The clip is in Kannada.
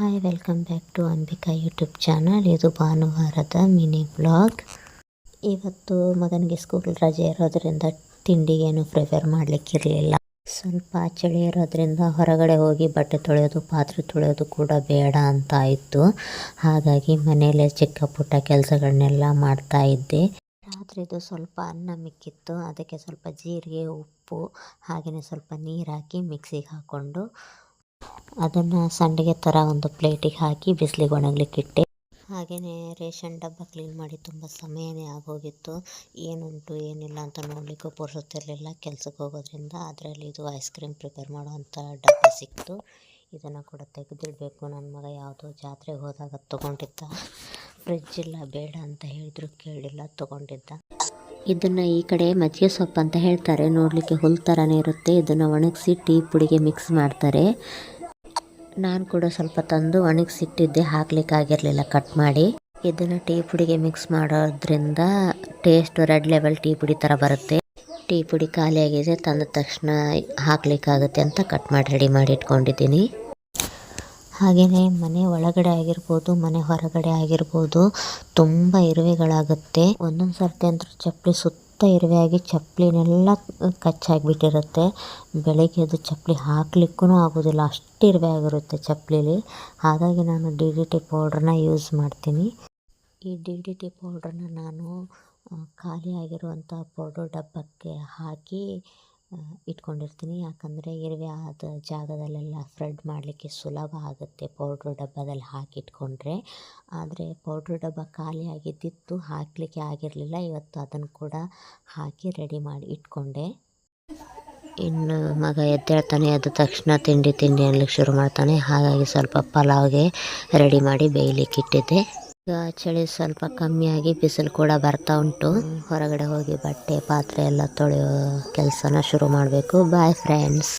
Hi welcome back to Ambika YouTube channel ಇದು ಭಾನುವಾರದ ಮಿನಿ ಬ್ಲಾಗ್ ಇವತ್ತು ಮಗನಿಗೆ ಸ್ಕೂಲ್ ರಜೆ ಇರೋದ್ರಿಂದ ತಿಂಡಿಗೇನು ಪ್ರಿಪೇರ್ ಮಾಡಲಿಕ್ಕಿರಲಿಲ್ಲ. ಸ್ವಲ್ಪ ಚಳಿ ಇರೋದ್ರಿಂದ ಹೊರಗಡೆ ಹೋಗಿ ಬಟ್ಟೆ ತೊಳೆಯೋದು, ಪಾತ್ರೆ ತೊಳೆಯೋದು ಕೂಡ ಬೇಡ ಅಂತ ಇತ್ತು. ಹಾಗಾಗಿ ಮನೆಯಲ್ಲೇ ಚಿಕ್ಕ ಪುಟ್ಟ ಕೆಲಸಗಳನ್ನೆಲ್ಲ ಮಾಡ್ತಾ ಇದ್ದೆ. ರಾತ್ರಿದು ಸ್ವಲ್ಪ ಅನ್ನ ಮಿಕ್ಕಿತ್ತು. ಅದಕ್ಕೆ ಸ್ವಲ್ಪ ಜೀರಿಗೆ, ಉಪ್ಪು ಹಾಗೆಯೇ ಸ್ವಲ್ಪ ನೀರು ಹಾಕಿ ಮಿಕ್ಸಿಗೆ ಹಾಕ್ಕೊಂಡು ಅದನ್ನು ಸಂಡಿಗೆ ಥರ ಒಂದು ಪ್ಲೇಟಿಗೆ ಹಾಕಿ ಬಿಸಿಲಿಗೆ ಒಣಗ್ಲಿಕ್ಕೆ ಇಟ್ಟೆ ಹಾಗೆಯೇ ರೇಷನ್ ಡಬ್ಬ ಕ್ಲೀನ್ ಮಾಡಿ ತುಂಬ ಸಮಯನೇ ಆಗೋಗಿತ್ತು. ಏನುಂಟು, ಏನಿಲ್ಲ ಅಂತ ನೋಡಲಿಕ್ಕೂ ಪುರ್ಸೊತ್ತಿರಲಿಲ್ಲ ಕೆಲಸಕ್ಕೆ ಹೋಗೋದ್ರಿಂದ. ಅದರಲ್ಲಿ ಇದು ಐಸ್ ಕ್ರೀಮ್ ಪ್ರಿಪೇರ್ ಮಾಡುವಂಥ ಡಬ್ಬ ಸಿಕ್ತು ಇದನ್ನು ಕೂಡ ತೆಗೆದಿಡಬೇಕು. ನನ್ನ ಮಗ ಯಾವುದೋ ಜಾತ್ರೆಗೆ ಹೋದಾಗ ತೊಗೊಂಡಿದ್ದ. ಫ್ರಿಡ್ಜ್ ಇಲ್ಲ, ಬೇಡ ಅಂತ ಹೇಳಿದ್ರು, ಕೇಳಿಲ್ಲ, ತೊಗೊಂಡಿದ್ದ. ಇದನ್ನು ಈ ಕಡೆ ಮಜ್ಜಿಗೆ ಸೊಪ್ಪು ಅಂತ ಹೇಳ್ತಾರೆ. ನೋಡಲಿಕ್ಕೆ ಹುಲ್ ಥರನೇ ಇರುತ್ತೆ. ಇದನ್ನು ಒಣಗಿಸಿ ಟೀ ಪುಡಿಗೆ ಮಿಕ್ಸ್ ಮಾಡ್ತಾರೆ. ನಾನು ಕೂಡ ಸ್ವಲ್ಪ ತಂದು ಒಣಗಿಸಿಟ್ಟಿದ್ದೆ. ಹಾಕ್ಲಿಕ್ಕಾಗಿರಲಿಲ್ಲ ಕಟ್ ಮಾಡಿ. ಇದನ್ನು ಟೀ ಪುಡಿಗೆ ಮಿಕ್ಸ್ ಮಾಡೋದ್ರಿಂದ ಟೇಸ್ಟ್ ರೆಡ್ ಲೆವೆಲ್ ಟೀ ಪುಡಿ ಥರ ಬರುತ್ತೆ. ಟೀ ಪುಡಿ ಖಾಲಿಯಾಗಿದೆ. ತಂದ ತಕ್ಷಣ ಹಾಕ್ಲಿಕ್ಕಾಗುತ್ತೆ ಅಂತ ಕಟ್ ಮಾಡಿ ರೆಡಿ ಮಾಡಿ ಇಟ್ಕೊಂಡಿದ್ದೀನಿ. ಹಾಗೆಯೇ ಮನೆ ಒಳಗಡೆ ಆಗಿರ್ಬೋದು, ಮನೆ ಹೊರಗಡೆ ಆಗಿರ್ಬೋದು, ತುಂಬ ಇರುವೆಗಳಾಗುತ್ತೆ. ಒಂದೊಂದು ಸರ್ತಿ ಅಂತೂ ಚಪ್ಪಲಿ ಸುತ್ತ ಇರುವೆ ಆಗಿ ಚಪ್ಪಲಿನೆಲ್ಲ ಕಚ್ಚಾಗಿಬಿಟ್ಟಿರುತ್ತೆ. ಬೆಳಗ್ಗೆ ಅದು ಚಪ್ಪಲಿ ಹಾಕ್ಲಿಕ್ಕೂ ಆಗೋದಿಲ್ಲ, ಅಷ್ಟು ಇರುವೆ ಆಗಿರುತ್ತೆ ಚಪ್ಪಲಿಲಿ. ಹಾಗಾಗಿ ನಾನು ಡಿ ಡಿ ಟಿ ಪೌಡ್ರನ್ನ ಯೂಸ್ ಮಾಡ್ತೀನಿ. ಈ ಡಿ ಡಿ ಟಿ ಪೌಡ್ರನ್ನ ನಾನು ಖಾಲಿಯಾಗಿರುವಂಥ ಪೌಡ್ರ್ ಡಬ್ಬಕ್ಕೆ ಹಾಕಿ ಇಟ್ಕೊಂಡಿರ್ತೀನಿ. ಯಾಕಂದರೆ ಇರುವೆ ಆದ ಜಾಗದಲ್ಲೆಲ್ಲ ಸ್ಪ್ರೆಡ್ ಮಾಡಲಿಕ್ಕೆ ಸುಲಭ ಆಗುತ್ತೆ ಪೌಡ್ರ್ ಡಬ್ಬದಲ್ಲಿ ಹಾಕಿಟ್ಕೊಂಡ್ರೆ ಆದರೆ ಪೌಡ್ರ್ ಡಬ್ಬ ಖಾಲಿ ಆಗಿದ್ದಿತ್ತು, ಹಾಕಲಿಕ್ಕೆ ಆಗಿರಲಿಲ್ಲ. ಇವತ್ತು ಅದನ್ನು ಕೂಡ ಹಾಕಿ ರೆಡಿ ಮಾಡಿ ಇಟ್ಕೊಂಡೆ. ಇನ್ನು ಮಗ ಎದ್ದೇಳ್ತಾನೆ ಎದ್ದ ತಕ್ಷಣ ತಿಂಡಿ ತಿಂಡಿ ಅನ್ಲಿಕ್ಕೆ ಶುರು ಮಾಡ್ತಾನೆ. ಹಾಗಾಗಿ ಸ್ವಲ್ಪ ಪಲಾವ್ಗೆ ರೆಡಿ ಮಾಡಿ ಬೇಯಲಿಕ್ಕೆ ಇಟ್ಟಿದ್ದೆ ಚಳಿ ಸ್ವಲ್ಪ ಕಮ್ಮಿಯಾಗಿ ಬಿಸಿಲು ಕೂಡ ಬರ್ತಾ ಉಂಟು. ಹೊರಗಡೆ ಹೋಗಿ ಬಟ್ಟೆ, ಪಾತ್ರೆ ಎಲ್ಲ ತೊಳೆಯೋ ಕೆಲಸನ ಶುರು ಮಾಡಬೇಕು. Bye friends